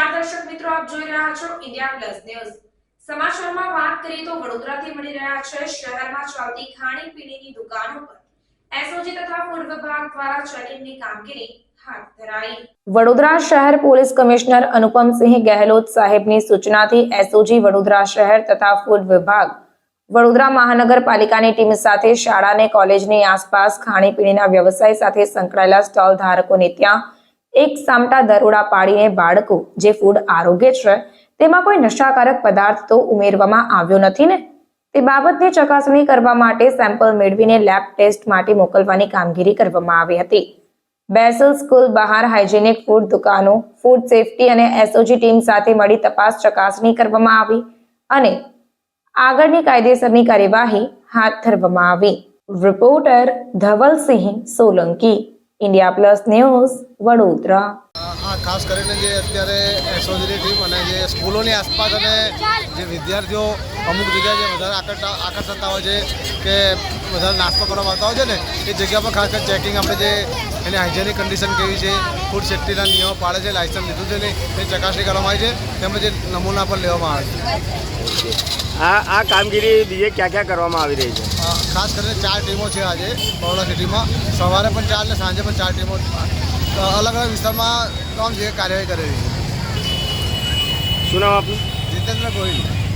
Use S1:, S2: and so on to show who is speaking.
S1: જોઈ રહ્યા છો ઇન્ડિયા પ્લસ ન્યૂઝ. સમાચારમાં વાત કરીએ તો વડોદરાથી મળી રહ્યા છે શહેરમાં ચાલતી ખાણીપીણીની દુકાનો પર. એસઓજી તથા ફૂડ વિભાગ દ્વારા ચેકિંગની કામગીરી વડોદરા શહેર પોલીસ કમિશનર અનુપમસિંહ ગહેલોત સાહેબની સૂચનાથી એસઓજી વડોદરા શહેર તથા ફૂડ વિભાગ વડોદરા મહાનગરપાલિકાની ટીમ સાથે શાળા અને કોલેજની આસપાસ ખાણીપીણીના વ્યવસાય સાથે સંકળાયેલા સ્ટોલ ધારકોને ત્યાં એક સામટા દરોડા પાડીને બાળકો જે ફૂડ આરોગ્ય છે, તેમાં કોઈ નશાકારક પદાર્થ તો ઉમેરવામાં આવ્યો નથી ને? તે બાબતની ચકાસણી કરવા માટે સેમ્પલ મેળવીને લેબ ટેસ્ટ માટે મોકલવાની કામગીરી કરવામાં આવી હતી. બેસલ સ્કૂલ બહાર હાઇજેનિક ફૂડ દુકાનો ફૂડ સેફટી અને એસઓજી ટીમ સાથે મળી તપાસ ચકાસણી કરવામાં આવી અને આગળની કાયદેસરની કાર્યવાહી હાથ ધરવામાં આવી. Reporter Dhavalsinh Solanki India plus news Vadodara
S2: ખાસ કરીને જે અત્યારે એસઓજીની ટીમ અને જે સ્કૂલોની આસપાસ અને જે વિદ્યાર્થીઓ અમુક જગ્યાએ જે વધારે આકર્ષતા આકર્ષતા હોય છે કે વધારે નાસ્તો કરવા આવતા હોય છે ને એ જગ્યા પર ખાસ કરીને ચેકિંગ આપણે જે એની હાઇજેનિક કન્ડિશન કેવી છે ફૂડ સેફ્ટીના નિયમો પાળે છે લાયસન્સ લીધું છે ને એ ચકાસણી કરવામાં આવી છે તેમજ નમૂના પણ લેવામાં આવે છે.
S3: આ આ કામગીરી બીજે ક્યાં ક્યાં કરવામાં આવી રહી છે?
S2: ખાસ કરીને ચાર ટીમો છે આજે બરોડા સિટીમાં. સવારે પણ ચાર અને સાંજે પણ ચાર ટીમો અલગ અલગ વિસ્તારમાં તમામ જે કાર્યવાહી કરેલી છે.
S3: શું નામ આપનું?
S2: જીતેન્દ્ર ગોહિલ.